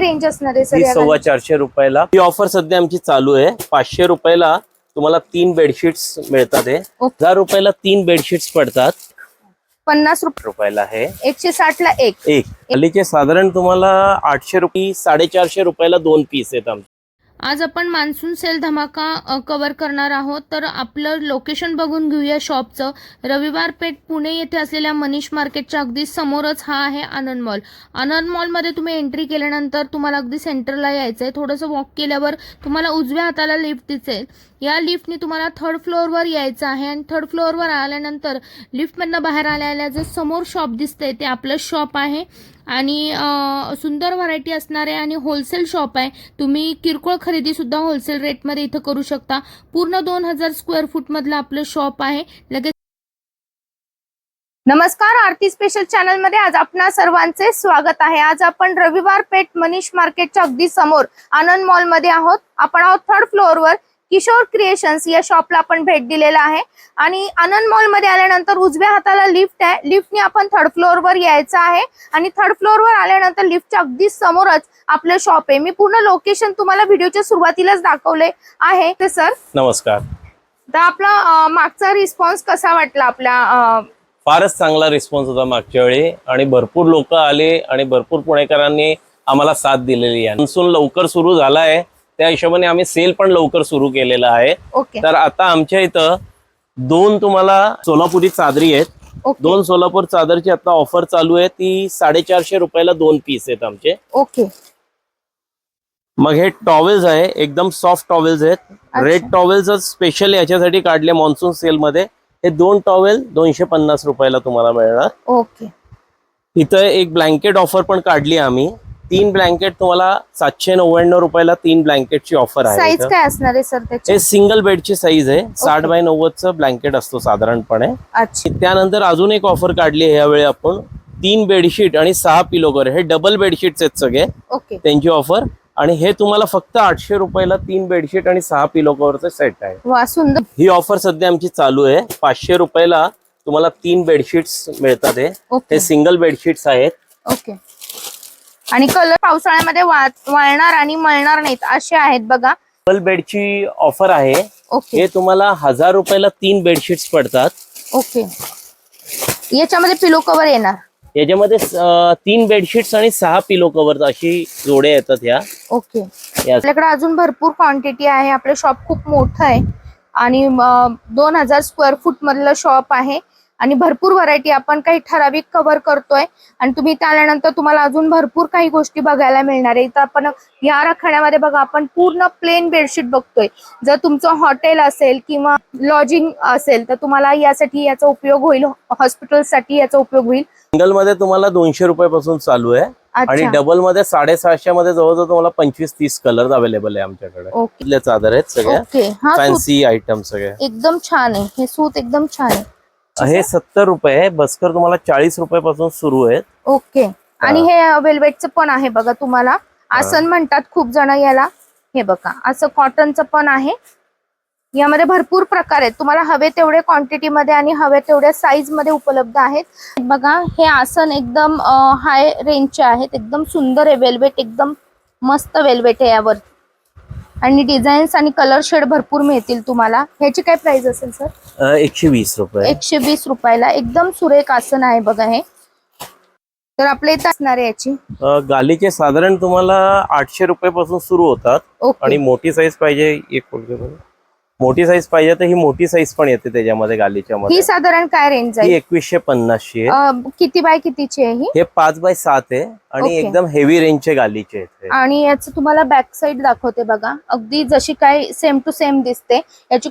काय रेंज असणार आहे सर सव्वा चारशे रुपयाला. ही ऑफर सध्या आमची चालू आहे. पाचशे रुपयाला तुम्हाला तीन बेडशीट्स मिळतात हे. ओके. हजार रुपयाला तीन बेडशीट्स पडतात. पन्नास रुपये रुपयाला हे. एकशे साठ ला एक. एक. खालीचे साधारण तुम्हाला आठशे रुपये साडेचारशे रुपयाला दोन पीस आहेत आमचे. आज आपण मान्सून सेल धमाका कवर करणार आहोत. तर आपलं लोकेशन बघून घेऊया शॉपचं रविवार पेठ पुणे येथे असलेल्या मनीष मार्केटच्या अगदी समोरच हा आहे आनंद मॉल आनंद मॉलमध्ये तुम्ही एंट्री केल्यानंतर तुम्हाला अगदी सेंटरला यायचं आहे थोडंसं वॉक केल्यावर तुम्हाला उजव्या हाताला लिफ्ट दिसेल. या लिफ्टने तुम्हाला थर्ड फ्लोअरवर यायचं आहे आणि थर्ड फ्लोअरवर आल्यानंतर लिफ्टमधनं बाहेर आल्या आल्या जे समोर शॉप दिसतंय ते आपलं शॉप आहे. आणि सुंदर व्हरायटी असणारे आणि होलसेल शॉप आहे. तुम्ही किरकोळ खरेदी सुद्धा होलसेल रेटमध्ये इथं करू शकता. पूर्ण दोन हजार स्क्वेअर फूट मधलं आपलं शॉप आहे. लगेच नमस्कार आरती स्पेशल चॅनलमध्ये आज आपणा सर्वांचे स्वागत आहे. आज आपण रविवार पेठ मनीष मार्केटच्या अगदी समोर आनंद मॉलमध्ये आहोत. आपण आहोत थर्ड फ्लोअरवर किशोर क्रिएशन्स या शॉपला आपण भेट दिलेला आहे. आणि आनंद मॉलमध्ये आल्यानंतर उजव्या हाताला लिफ्ट आहे. लिफ्टने आपण थर्ड फ्लोअरवर यायचं आहे. आणि थर्ड फ्लोअरवर आल्यानंतर लिफ्टच्या अगदी समोरच आपलं शॉप आहे. मी पूर्ण लोकेशन तुम्हाला व्हिडिओच्या सुरुवातीलाच दाखवले आहे. ते सर नमस्कार. तर आपला मागचा रिस्पॉन्स कसा वाटला आपल्या फारच चांगला रिस्पॉन्स होता मागच्या वेळी. आणि भरपूर लोक आले आणि भरपूर पुणेकरांनी आम्हाला साथ दिलेली आहे. मान्सून लवकर सुरू झाला आहे त्या हिशोबाने आम्ही सेल पण लवकर सुरू केलेला आहे. तर आता आमच्या इथं दोन तुम्हाला सोलापुरी चादरी आहेत. ओके. दोन सोलापूर चादरची आता ऑफर चालू आहे. ती साडेचारशे रुपयाला दोन पीस आहेत आमचे. ओके. मग हे टॉवेल्स आहे. एकदम सॉफ्ट टॉवेल्स आहेत. रेड टॉवेल्स स्पेशल याच्यासाठी काढले मान्सून सेल मध्ये. हे दोन टॉवेल दोनशे पन्नास रुपयाला तुम्हाला मिळणार. ओके. इथं एक ब्लँकेट ऑफर पण काढली आम्ही. तीन ब्लँकेट तुम्हाला सातशे नव्याण्णव रुपयाला तीन ब्लँकेटची ऑफर आहे साईज. काय असणार आहे सर त्याची? हे सिंगल बेडची साईज आहे. साठ बाय नव्वदचं ब्लँकेट असतो साधारणपणे. अच्छा. त्यानंतर अजून एक ऑफर काढली आहे यावेळी आपण. तीन बेडशीट आणि सहा पिलो हे डबल बेडशीट्स आहेत सगळे. ओके त्यांची ऑफर आणि हे तुम्हाला फक्त आठशे रुपयाला तीन बेडशीट आणि सहा पिलो कव्हरचं सेट आहे. वा सुंदर. ही ऑफर सध्या आमची चालू आहे. पाचशे रुपयाला तुम्हाला तीन बेडशीट्स मिळतात हे. ओके हे सिंगल बेडशीट्स आहेत. ओके आणि कलर पावसाळ्यामध्ये वाळणार आणि मळणार नाहीत असे आहेत बघा. डबल बेडची ऑफर आहे. ओके हे तुम्हाला हजार रुपयाला तीन बेडशीट्स पडतात. ओके याच्यामध्ये पिलो कव्हर येणार? याच्यामध्ये अं, तीन बेडशीट्स आणि सहा पिलो कव्हर अशी जोडे येतात ह्या ओके या. आपल्याकडे अजून भरपूर क्वांटिटी आहे. आपलं शॉप खूप मोठं आहे. आणि दोन हजार स्क्वेअर फूट मधलं शॉप आहे. आणि भरपूर व्हरायटी आपण काही ठराविक कव्हर करतोय. आणि तुम्ही इथे आल्यानंतर तुम्हाला अजून भरपूर काही गोष्टी बघायला मिळणार आहे. इथं आपण या रखाड्यामध्ये बघा आपण पूर्ण प्लेन बेडशीट बघतोय. जर तुमचं हॉटेल असेल किंवा लॉजिंग असेल तर तुम्हाला यासाठी याचा उपयोग होईल. हॉस्पिटलसाठी याचा उपयोग होईल. सिंगलमध्ये तुम्हाला दोनशे रुपयापासून चालू आहे. आणि डबलमध्ये साडेसहाशे मध्ये जवळजवळ तुम्हाला पंचवीस तीस कलर अवेलेबल आहे आमच्याकडे. चादर आहेत सगळ्या हा फॅन्सी आयटम सगळे. एकदम छान आहे. हे सूत एकदम छान आहे. हे सत्तर रुपये आहे. बसकर तुम्हाला चाळीस रुपयापासून सुरू आहेत. ओके. आणि हे वेल्वेटचं पण आहे बघा तुम्हाला. आसन म्हणतात खूप जण याला. हे बघा असं कॉटनचं पण आहे. यामध्ये भरपूर प्रकार आहेत. तुम्हाला हवे तेवढे क्वांटिटी मध्ये आणि हवे तेवढ्या साईजमध्ये उपलब्ध आहेत. बघा हे आसन एकदम हाय रेंजचे आहेत. एकदम सुंदर आहे. वेल्वेट एकदम मस्त वेल्वेट आहे यावर आणि डिझाईन्स आणि कलर शेड भरपूर मिळतील तुम्हाला. ह्याची काय प्राइस असेल सर? एकशे वीस रुपये. एकशे वीस रुपयाला. एकदम सुरेख आसन आहे बघा हे. तर आपल्या इथं असणार आहे याची. गालीचे साधारण तुम्हाला आठशे रुपयापासून सुरू होतात. आणि मोठी साईज पाहिजे एक. मोठी साईज पाहिजे तर ही मोठी साईज पण येते त्याच्यामध्ये गालीच्या ही मध्ये साधारण काय रेंज ही आहे एकवीसशे पन्नासची आहे. अं, किती बाय कितीची आहे ही? हे पाच बाय सात आहे आणि ओके. एकदम हेवी रेंजचे गालीचे आहेत हे. आणि याचं तुम्हाला बॅक साइड दाखवते बघा. अगदी जशी काय सेम टू सेम दिसते. याची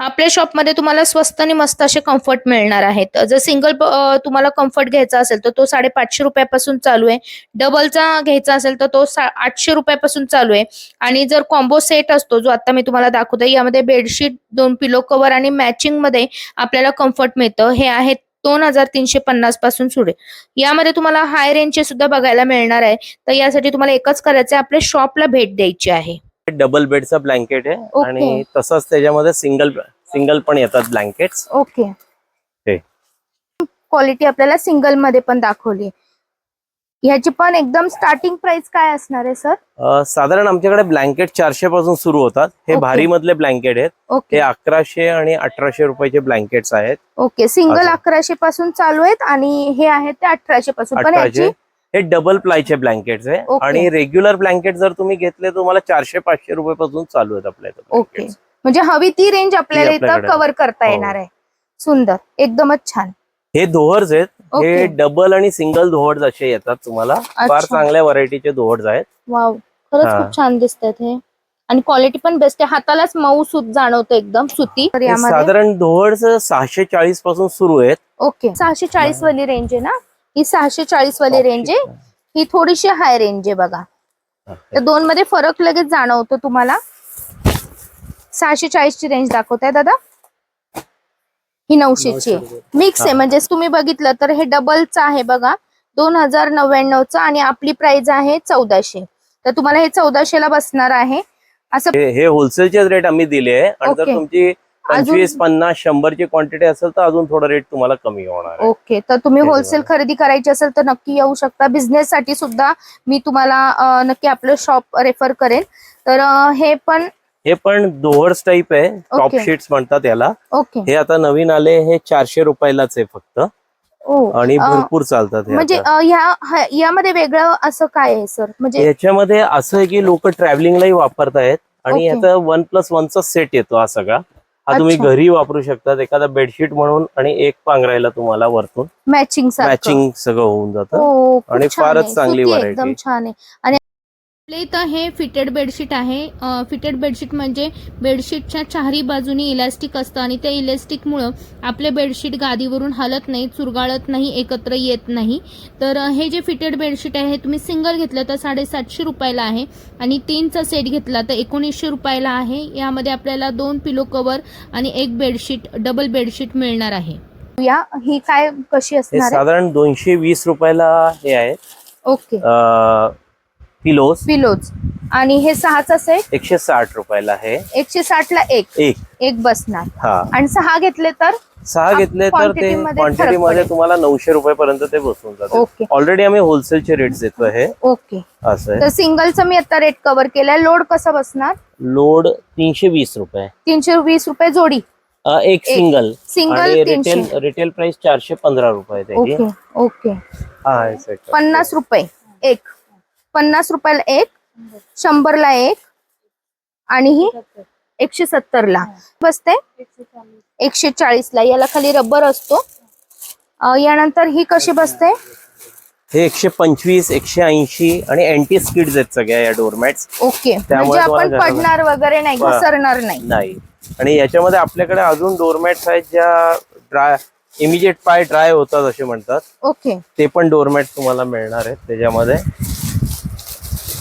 आपल्या शॉपमध्ये तुम्हाला स्वस्त आणि मस्त असे कम्फर्ट मिळणार आहेत. जर सिंगल तुम्हाला कम्फर्ट घ्यायचा असेल तर तो साडेपाचशे रुपयापासून चालू आहे. डबलचा घ्यायचा असेल तर तो सा- आठशे रुपयापासून चालू आहे. आणि जर कॉम्बो सेट असतो जो आता मी तुम्हाला दाखवते यामध्ये बेडशीट दोन पिलो कव्हर आणि मॅचिंगमध्ये आपल्याला कम्फर्ट मिळतं. हे आहे दोन हजार तीनशे पन्नासपासून सुरू आहे. यामध्ये तुम्हाला हाय रेंजचे सुद्धा बघायला मिळणार आहे. तर यासाठी तुम्हाला एकच करायचं आहे आपल्या शॉपला भेट द्यायची आहे. डबल बेडचा ब्लँकेट आहे. आणि तसंच त्याच्यामध्ये सिंगल सिंगल पण येतात ब्लँकेट्स. ओके. हे. क्वालिटी आपल्याला सिंगलमध्ये पण दाखवली ह्याची पण एकदम स्टार्टिंग प्राइस काय असणार आहे सर साधारण आमच्याकडे ब्लँकेट चारशे पासून सुरू होतात. हे. भारी मधले ब्लँकेट आहेत. हे ओके अकराशे आणि अठराशे रुपयाचे ब्लँकेट्स आहेत. ओके. सिंगल. अकराशे पासून चालू आहेत आणि हे आहेत ते अठराशे पासून. पण हे डबल प्लायचे ब्लँकेट्स आहे. आणि रेग्युलर ब्लँकेट जर तुम्ही घेतले तुम्हाला चारशे पाचशे रुपये पासून चालू आहेत आपल्याकडे ओके म्हणजे हवी ती रेंज आपल्याला इथं. कव्हर करता हो. येणार आहे. सुंदर. एकदमच छान. हे दोहर्स आहेत. हे डबल आणि सिंगल दोहर्स असे येतात तुम्हाला. फार. चांगल्या व्हरायटीचे दोहर्स आहेत. वाव खरंच. खूप छान दिसतात हे. आणि क्वालिटी पण बेस्ट आहे. हातालाच मऊ सूत जाणवतो एकदम सुती. साधारण दोहर्स सहाशे चाळीसपासून सुरू आहेत. ओके सहाशे चाळीस वाली रेंज आहे ना? ही सहाशे चाळीस वाली रेंज आहे. ही थोडीशी हाय रेंज आहे बघा. तर दोन मध्ये फरक लगेच जाणवतो तुम्हाला. सहाशे चाळीस ची रेंज दाखवताय दादा. ही नऊशेची आहे. मिक्स आहे. म्हणजे तुम्ही बघितलं तर हे डबलचं आहे बघा. दोन हजार नव्याण्णवचं आणि आपली प्राइस आहे चौदाशे. तर तुम्हाला हे चौदाशेला बसणार आहे. असं हे होलसेलचे रेट आम्ही दिले आणि जर. तुमची पंचवीस पन्नास शंभरची क्वांटिटी असेल तर अजून थोडा रेट तुम्हाला कमी होणार ओके तर तुम्ही होलसेल. खरेदी करायची असेल तर नक्की येऊ शकता. बिझनेस साठी सुद्धा मी तुम्हाला नक्की आपलं शॉप रेफर करेन. तर हे पण हे पण दोहर्स टाईप आहे. टॉप. शीट्स म्हणतात याला. ओके. हे आता नवीन आले हे चारशे रुपयालाच आहे फक्त. आणि भरपूर चालतात म्हणजे आता. यामध्ये वेगळं असं काय आहे सर म्हणजे याच्यामध्ये असं आहे की लोक ट्रॅव्हलिंगलाही वापरतायत. आणि. याचा वन प्लस वनचा सेट येतो हा सगळा. हा तुम्ही अच्छा. घरी वापरू शकतात एखादा बेडशीट म्हणून आणि एक पांघरायला तुम्हाला वरतून मॅचिंग मॅचिंग सगळं होऊन जातं हो खूप आणि छान फारच आहे. चांगली variety. एकदम छान आहे आणि आपल्या इथं हे फिटेड बेडशीट आहे. फिटेड बेडशीट म्हणजे बेडशीटच्या चारही बाजूनी इलास्टिक असतं आणि त्या इलास्टिकमुळं आपले बेडशीट गादीवरून हलत नाही चुरगाळत नाही एकत्र येत नाही. तर हे जे फिटेड बेडशीट आहे हे तुम्ही सिंगल घेतलं तर साडेसातशे रुपयाला आहे आणि तीनचा सेट घेतला तर एकोणीसशे रुपयाला आहे. यामध्ये आपल्याला दोन पिलो कवर आणि एक बेडशीट डबल बेडशीट मिळणार आहे. या ही काय कशी असणार आहे? साधारण दोनशे वीस रुपयाला हे आहे. ओके. पिलोज पिलोज आणि हे सहाचा सेट एकशे साठ रुपयाला आहे एकशे साठ ला एक. एक. एक बसणार. हा. आणि सहा घेतले तर? सहा घेतले तर ते क्वांटिटी मध्ये. तुम्हाला नऊशे रुपयापर्यंत ते बसून जाते. ओके. ऑलरेडी आम्ही होलसेलचे रेट देतो हे ओके. असं आहे. तर सिंगलचं मी आता रेट कव्हर केलाय. लोड कसा बसणार? लोड तीनशे वीस रुपये. तीनशे वीस रुपये जोडी. एक single single retail retail price चारशे पंधरा रुपये ओके आहे. पन्नास रुपये. एक. पन्नास रुपयाला एक शंभरला एक आणि ही एकशे सत्तरला. बसते? एकशे चाळीसला. याला खाली रबर असतो. यानंतर ही कशी बसते? हे एकशे पंचवीस एकशे ऐंशी आणि अँटी स्किड्स आहेत सगळ्या या डोरमॅट्स ओके. म्हणजे आपण पडणार वगैरे नाही. घसरणार नाही. नाही. आणि याच्यामध्ये आपल्याकडे अजून डोरमॅट्स आहेत ज्या ड्राय इमिजिएट पाय ड्राय होतात असे म्हणतात. ओके. ते पण डोरमॅट तुम्हाला मिळणार आहेत त्याच्यामध्ये.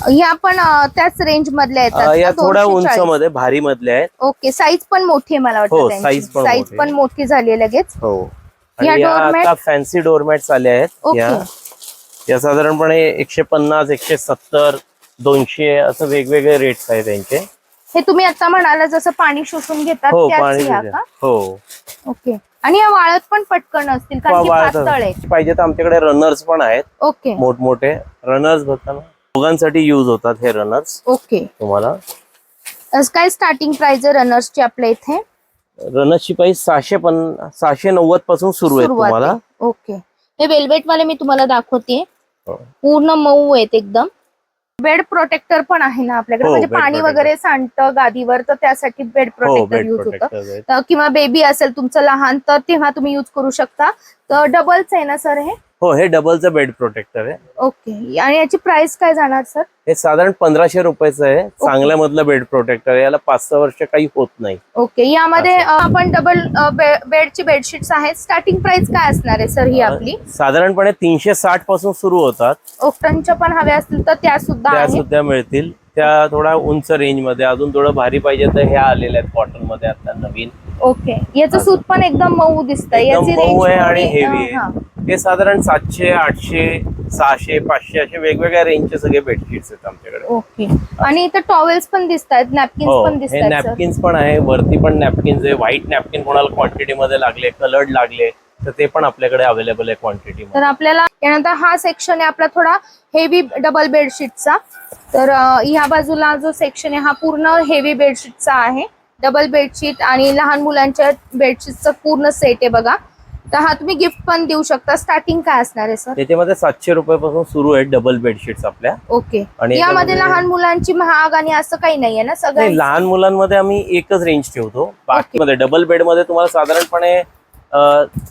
ह्या पण अं, त्याच रेंज मधल्या अ, येतात. या? थोड्या 240. उंच मध्ये भारी मधल्या आहेत. ओके साईज पण मोठी आहे मला हो, वाटतं त्यांची. size पण साईज मोठी. पण मोठी झाली आहे लगेच. हो. या आणि या doormat- आता फॅन्सी डोरमॅट्स आल्या आहेत. ओके. या. या साधारणपणे एकशे पन्नास एकशे सत्तर दोनशे असं वेगवेगळे रेट्स आहेत त्यांचे. हे तुम्ही आता म्हणाला जसं पाणी शोषून घेतात हो त्याच पाणी ह्या हो. ओके. आणि या वाळत पण पटकन असतील कारण की वाळत पातळ आहेत पाहिजे तर आमच्याकडे रनर्स पण आहेत. ओके. मोठमोठे. रनर्स बघताना दोघांसाठी युज होतात हे रनर्स ओके तुम्हाला? काय स्टार्टिंग प्राइस आहे रनर्सची आपल्या इथे? रनर्सची प्राइस सहाशे पन्नास सहाशे नव्वदपासून सुरू आहे सुरुवात तुम्हाला. आहे. ओके हे वेल्वेट वाले मी तुम्हाला दाखवते. हो. पूर्ण मऊ आहेत एकदम. बेड प्रोटेक्टर पण आहे ना आपल्याकडे. हो, म्हणजे bed पाणी protector. वगैरे सांडतं गादीवर तर त्यासाठी बेड हो प्रोटेक्टर बेड युज होतं. प्रोटेक्टर आहेत. तर किंवा बेबी असेल तुमचं लहान तर तेव्हा तुम्ही युज करू शकता. तर डबलच आहे ना सर हे? हो हे डबलचं बेड प्रोटेक्टर आहे. ओके. आणि याची प्राइस काय जाणार सर? हे साधारण पंधराशे रुपयाचं आहे. चांगल्या मधलं बेड प्रोटेक्टर आहे. याला पाच सहा वर्ष काही होत नाही. ओके. यामध्ये. अ, आपण डबल बेडची बेडशीट्स आहेत. स्टार्टिंग प्राइस काय असणार आहे सर ही आपली? साधारणपणे तीनशे साठपासून सुरू होतात. ओक्टनच्या पण हव्या असतील तर त्या सुद्धा त्या आहेत. सुद्धा मिळतील. त्या थोडा उंच रेंजमध्ये अजून थोडं भारी पाहिजे तर ह्या आलेल्या आहेत कॉटनमध्ये आता नवीन. ओके. याचं सूत पण एकदम मऊ दिसतंय. एकदम याची मऊ आहे आणि हेवी आहे. हे साधारण सातशे आठशे सहाशे पाचशे असे वेगवेगळ्या रेंजचे सगळे बेडशीट्स आहेत आमच्याकडे. ओके. आणि इथं टॉवेल्स पण दिसत आहेत नॅपकिन्स हो पण हे दिसत आहेत सर नॅपकिन्स पण आहे वरती पण नॅपकिन्स आहे व्हाईट नॅपकिन कोणाला क्वांटिटी मध्ये लागले कलर्ड लागले तर ते पण आपल्याकडे अवेलेबल आहे क्वांटिटी तर आपल्याला त्यानंतर हा सेक्शन आहे आपला थोडा हेवी डबल बेडशीटचा तर अं, ह्या बाजूला जो सेक्शन आहे हा पूर्ण हेवी बेडशीटचा आहे. डबल बेडशीट आणि लहान मुलांच्या बेडशीटचा पूर्ण सेट आहे बघा. तर हा तुम्ही गिफ्ट पण देऊ शकता. स्टार्टिंग काय असणार आहे सर त्याच्यामध्ये सातशे रुपयापासून सुरू आहेत डबल बेडशीट्स आपल्या. ओके आणि यामध्ये याच्यामध्ये- लहान मुलांची महाग आणि असं काही नाहीये ना नाही सगळं लहान मुलांमध्ये आम्ही एकच रेंज ठेवतो. बाकीमध्ये डबल बेडमध्ये तुम्हाला साधारणपणे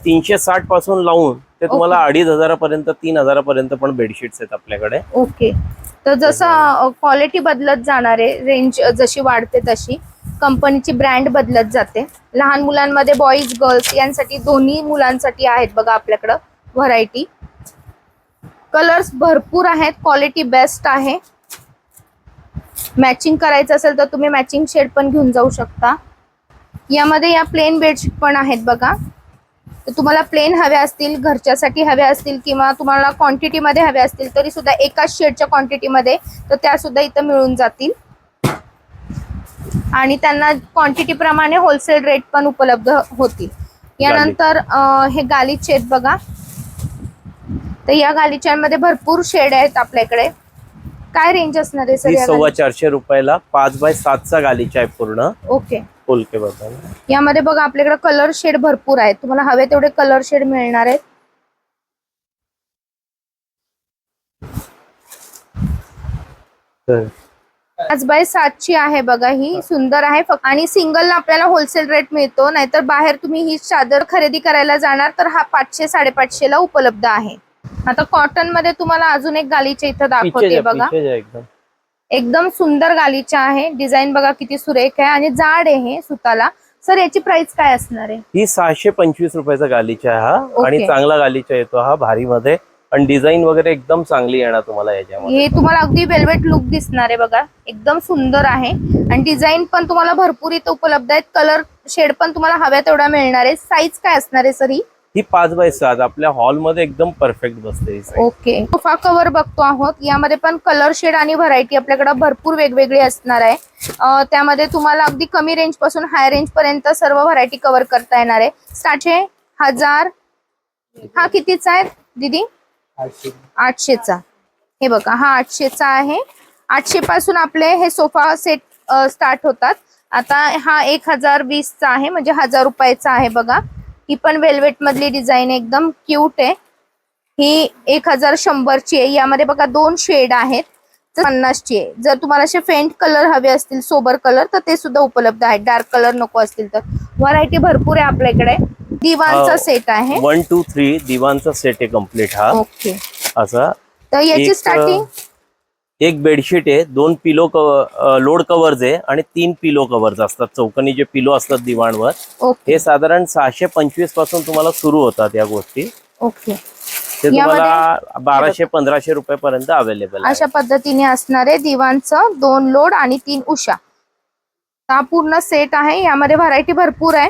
तीनशे साठपासून लावून ते तुम्हाला. अडीच हजारापर्यंत तीन हजारापर्यंत पण बेडशीट्स आहेत आपल्याकडे. ओके तर जसं क्वालिटी बदलत जाणार आहे रेंज जशी वाढते तशी. कंपनीची ब्रँड बदलत जाते. लहान मुलांमध्ये बॉईज गर्ल्स यांसाठी दोन्ही मुलांसाठी आहेत बघा आपल्याकडं व्हरायटी कलर्स भरपूर आहेत क्वालिटी बेस्ट आहे. मॅचिंग करायचं असेल तर तुम्ही मॅचिंग शेड पण घेऊन जाऊ शकता. यामध्ये या प्लेन बेडशीट पण आहेत बघा. तर तुम्हाला प्लेन हव्या असतील घरच्यासाठी हव्या असतील किंवा तुम्हाला क्वांटिटीमध्ये हव्या असतील तरी सुद्धा एकाच शेडच्या क्वांटिटीमध्ये तर त्या सुद्धा इथं मिळून जातील. आणि त्यांना क्वांटिटी प्रमाणे होलसेल रेट पण उपलब्ध होतील यानंतर हे गालीचे आहेत बघा. तर या गालीच्यांमध्ये भरपूर शेड आहेत आपल्याकडे काय रेंज असणार आहे सर सव्वा चारशे रुपयाला पाच बाय सातचा गालीचा आहे पूर्ण. ओके फुलके बद्दल यामध्ये बघा आपल्याकडे कलर शेड भरपूर आहेत. तुम्हाला हवे तेवढे कलर शेड मिळणार आहेत. पाच बाय सातची आहे बघा ही सुंदर आहे. फक्त आणि सिंगल आपल्याला होलसेल रेट मिळतो नाहीतर बाहेर तुम्ही ही चादर खरेदी करायला जाणार तर हा पाचशे साडेपाचशे ला उपलब्ध आहे. आता कॉटनमध्ये तुम्हाला अजून एक गालीच्या इथं दाखवते बघा. एकदम. एकदम सुंदर गालीच्या आहे. डिझाईन बघा किती सुरेख आहे आणि जाड आहे हे सुताला. सर याची प्राइस काय असणार आहे? ही सहाशे पंचवीस रुपयाचा गालीचा आहे हा. आणि चांगला गालीचा येतो हा भारी मध्ये आणि डिझाईन वगैरे एकदम चांगली येणार तुम्हाला याच्यामध्ये. हे तुम्हाला अगदी वेल्वेट लुक दिसणार आहे बघा. एकदम सुंदर आहे. आणि डिझाईन पण तुम्हाला भरपूर इथं उपलब्ध आहेत. कलर शेड पण तुम्हाला हव्या तेवढा मिळणार आहे साईज काय असणार आहे सर? ही ही पाच बाय सात आपल्या हॉलमध्ये एकदम परफेक्ट बसते ही size. ओके. सोफा कव्हर बघतो आहोत. यामध्ये पण कलर शेड आणि व्हरायटी आपल्याकडे भरपूर वेगवेगळी असणार आहे. अं, त्यामध्ये तुम्हाला अगदी कमी रेंजपासून हाय रेंज पर्यंत सर्व व्हरायटी कव्हर करता येणार आहे. सातशे हजार हा कितीचा आहे दीदी? आठशेचा. हे बघा हा आठशेचा आहे. आठशे पासून आपले हे सोफा सेट स्टार्ट होतात. आता हा एक हजार वीसचा आहे म्हणजे हजार रुपयाचा आहे बघा. ही पण वेल्वेट मधली डिझाईन एकदम क्यूट आहे. ही एक हजार शंभरची आहे. यामध्ये बघा दोन शेड आहेत. पन्नासची आहे. जर तुम्हाला असे फेंट कलर हवे असतील सोबर कलर तर ते सुद्धा उपलब्ध आहेत. डार्क कलर नको असतील तर. व्हरायटी भरपूर आहे आपल्याकडे. दिवाणचा हो. सेट आहे. वन टू थ्री दिवाणचा सेट आहे कंप्लीट हा. ओके असा. तर याची स्टार्टिंग एक बेडशीट आहे दोन पिलो कवर लोड कव्हर्स आहे आणि तीन पिलो कव्हर्स असतात. चौकनी जे पिलो असतात दिवाणवर ओके हे साधारण सहाशे पंचवीसपासून तुम्हाला सुरू होतात या गोष्टी. ओके ते तुम्हाला बाराशे पंधराशे रुपयापर्यंत अवेलेबल अशा पद्धतीने असणार दिवाणचं दोन लोड आणि तीन उषा हा पूर्ण सेट आहे. यामध्ये व्हरायटी भरपूर आहे.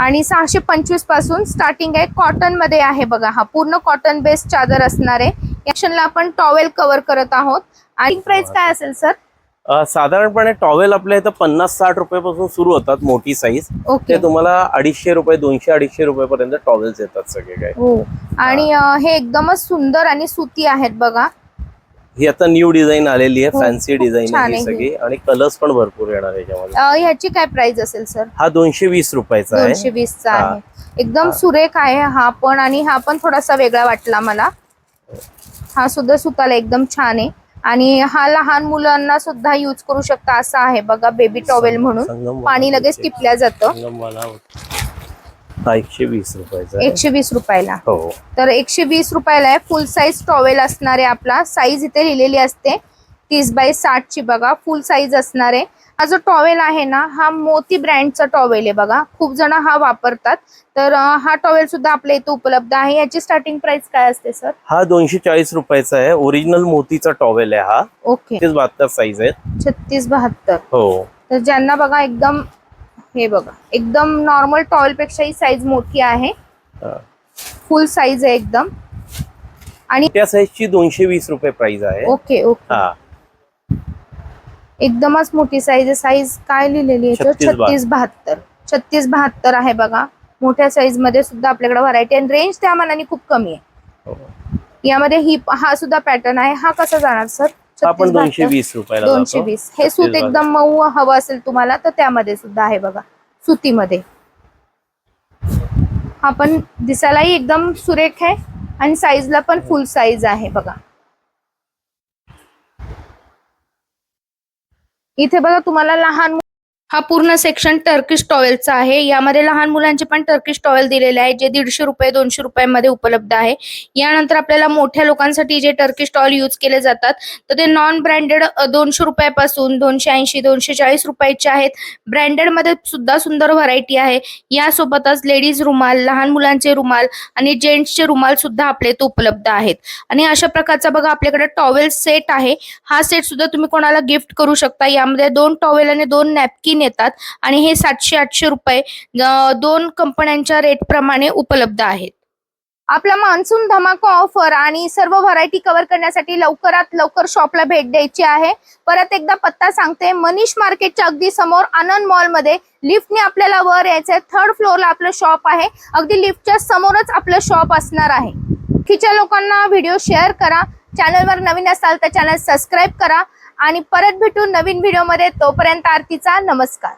आणि सहाशे पंचवीसपासून स्टार्टिंग आहे. कॉटनमध्ये आहे बघा हा. पूर्ण कॉटन बेस्ड चादर असणार आहे. याक्षणला आपण टॉवेल कव्हर करत आहोत. आणि प्राइस काय असेल सर साधारणपणे टॉवेल आपल्या इथं पन्नास साठ रुपयापासून सुरू होतात मोठी साईज ओके ते तुम्हाला अडीचशे रुपये दोनशे अडीचशे रुपयापर्यंत टॉवेल्स येतात सगळे काय हो. आणि हे एकदमच सुंदर आणि सुती आहेत बघा. ही आता न्यू डिझाईन आलेली आहे हो, फॅन्सी खूप डिझाईन आहे ही सगळी. आणि कलर्स पण भरपूर येणार आहे याच्यामध्ये. ह्याची काय प्राइस असेल सर हा दोनशे वीस रुपयाचा दोनशे आहे वीसचा हा. आहे. एकदम हा. सुरेख आहे हा पण आणि हा पण थोडासा वेगळा वाटला मला. हा सुद्धा सुताला एकदम छान आहे. आणि हा लहान मुलांना सुद्धा युज करू शकता असा आहे. बघा बेबी टॉवेल म्हणून. पाणी लगेच टिपल्या जातं. हा एकशे वीस रुपयाचा. एकशे वीस रुपयाला. हो. तर एकशे वीस रुपयाला आहे. फुल साईज टॉवेल असणार आहे आपला. साईज इथे लिहिलेली असते. तीस बाय साठ ची बघा. फुल साईज असणार आहे. हा जो टॉवेल आहे ना हा मोती ब्रँडचा टॉवेल आहे बघा. खूप जण हा वापरतात. तर हा टॉवेल सुद्धा आपल्या इथे उपलब्ध आहे. याची स्टार्टिंग प्राइस काय असते सर हा दोनशे चाळीस रुपयाचा आहे. ओरिजिनल मोतीचा टॉवेल आहे हा. ओके बहात्तर साईज आहे छत्तीस बहात्तर. हो. तर ज्यांना बघा एकदम हे बघा. एकदम नॉर्मल टॉवेल पेक्षा ही साईज मोठी आहे. फुल साईज आहे एकदम. आणि त्या साईजची दोनशे वीस रुपये प्राइस आहे. Okay okay. हा. एकदमच मोठी साईज आहे. साईज काय लिहिलेली आहे? याच्यावर? 36 छत्तीस बहात्तर. छत्तीस बहात्तर आहे बघा. मोठ्या साईजमध्ये सुद्धा आपल्याकडे व्हरायटी आणि रेंज त्या मानाने खूप कमी आहे. हो. यामध्ये ही हा सुद्धा पॅटर्न आहे. हा कसा जाणार सर हा पण दोनशे वीस रुपयाला दोनशे. वीस. हे सूत एकदम मऊ हवं असेल तुम्हाला तर त्यामध्ये सुद्धा आहे बघा सुतीमध्ये. हा पण दिसायलाही एकदम सुरेख आहे आणि साईजला पण फुल साईज आहे बघा. इथे बघा तुम्हाला लहान हा पूर्ण सेक्शन टर्किश टॉवेलचा आहे. यामध्ये लहान मुलांचे पण टर्किश टॉवेल दिलेले आहे जे दीडशे रुपये दोनशे रुपयामध्ये उपलब्ध आहे. यानंतर आपल्याला मोठ्या लोकांसाठी जे टर्किश टॉवेल यूज केले जातात तर ते नॉन ब्रँडेड दोनशे रुपयापासून दोनशे ऐंशी दोनशे चाळीस रुपयाचे आहेत. ब्रँडेडमध्ये सुद्धा सुंदर व्हरायटी आहे. यासोबतच लेडीज रुमाल लहान मुलांचे रुमाल आणि जेंट्सचे रुमाल सुद्धा आपल्या इथे उपलब्ध आहेत. आणि अशा प्रकारचा बघा आपल्याकडे टॉवेल सेट आहे. हा सेट सुद्धा तुम्ही कोणाला गिफ्ट करू शकता. यामध्ये दोन टॉवेल आणि दोन नॅपकिन येतात. आणि हे सातशे आठशे रुपये दोन कंपन्यांच्या रेट प्रमाणे उपलब्ध आहेत. आपला मान्सून धमाका ऑफर आणि सर्व व्हरायटी कव्हर करण्यासाठी लवकरात लवकर शॉपला भेट द्यायची आहे. परत एकदा पत्ता सांगते मनीष मार्केटच्या अगदी समोर आनंद मॉलमध्ये लिफ्टने आपल्याला वर यायचं आहे थर्ड फ्लोअरला आपलं शॉप आहे. अगदी लिफ्टच्या समोरच आपलं शॉप असणार आहे. खिच्या लोकांना व्हिडिओ शेअर करा. चॅनलवर नवीन असाल तर चॅनल सबस्क्राईब करा. आणि परत भेटू नवीन व्हिडिओमध्ये तोपर्यंत आरतीचा नमस्कार.